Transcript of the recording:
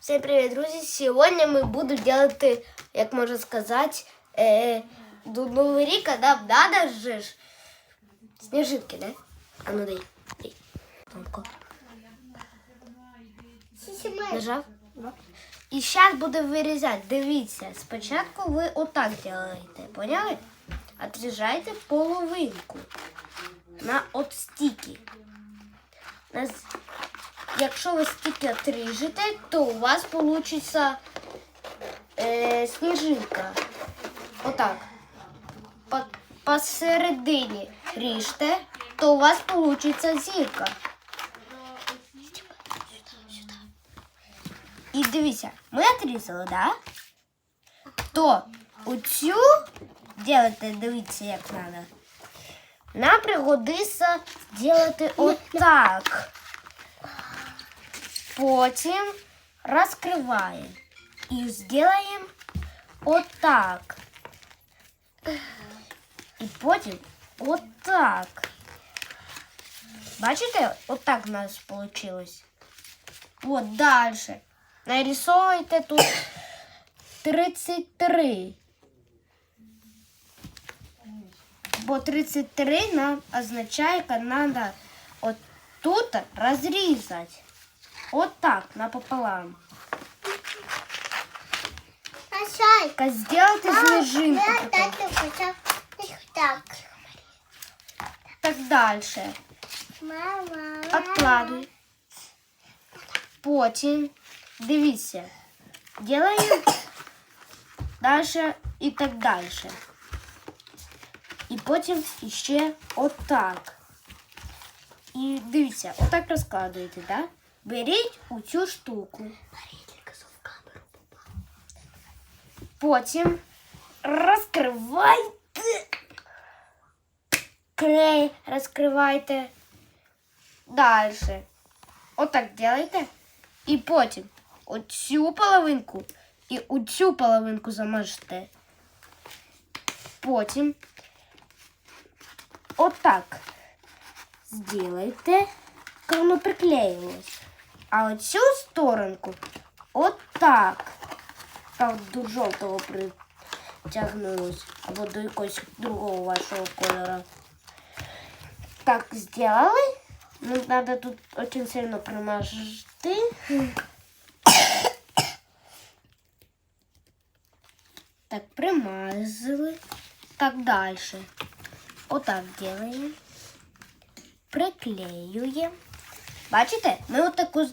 Всем привет, друзья! Сегодня мы буду делать, як можна сказати, е, до Нового ріка нам надо же ж сніжинки, да? А ну дай. дай. Тонко. Нажав? І зараз буде вирізати. Дивіться, спочатку ви отак робите, поняли? Отріжайте половинку на от стільки. Якщо ви стільки отріжете, то у вас вийде е, сніжинка. Отак. По, посередині ріжте, то у вас вийде зірка. І дивіться, ми отрізали, да? То оцю делайте, дивіться, як треба. Нам пригодиться зробити отак. Потім розкриваємо і зробимо отак. І потім отак. Бачите, отак у нас вийшло. От далі. Нарисовуйте тут 33. Бо 33 нам означає, що треба от тут розрізати. Вот так, напополам. Ка- Сделайте снежинку. потом. Так. Так дальше. Мама. Откладуй. Потім. Дивіться. Делаем дальше і так дальше. І потім ще отак. І дивіться, отак розкладуєте, так? Беріть у цю штуку. Потім розкривайте. Клей розкривайте. Дальше. Отак делайте. І потім оцю половинку і оцю половинку замажете. Потім отак сделайте, как воно приклеїлось. А оцю сторонку отак. Так до жовтого притягнулось. Або до якогось другого вашого кольору. Так сделали. Ну, надо тут очень сильно примажити. Так, примазали. Так, дальше. Отак делаем. Приклеюємо. Бачите? Ми отаку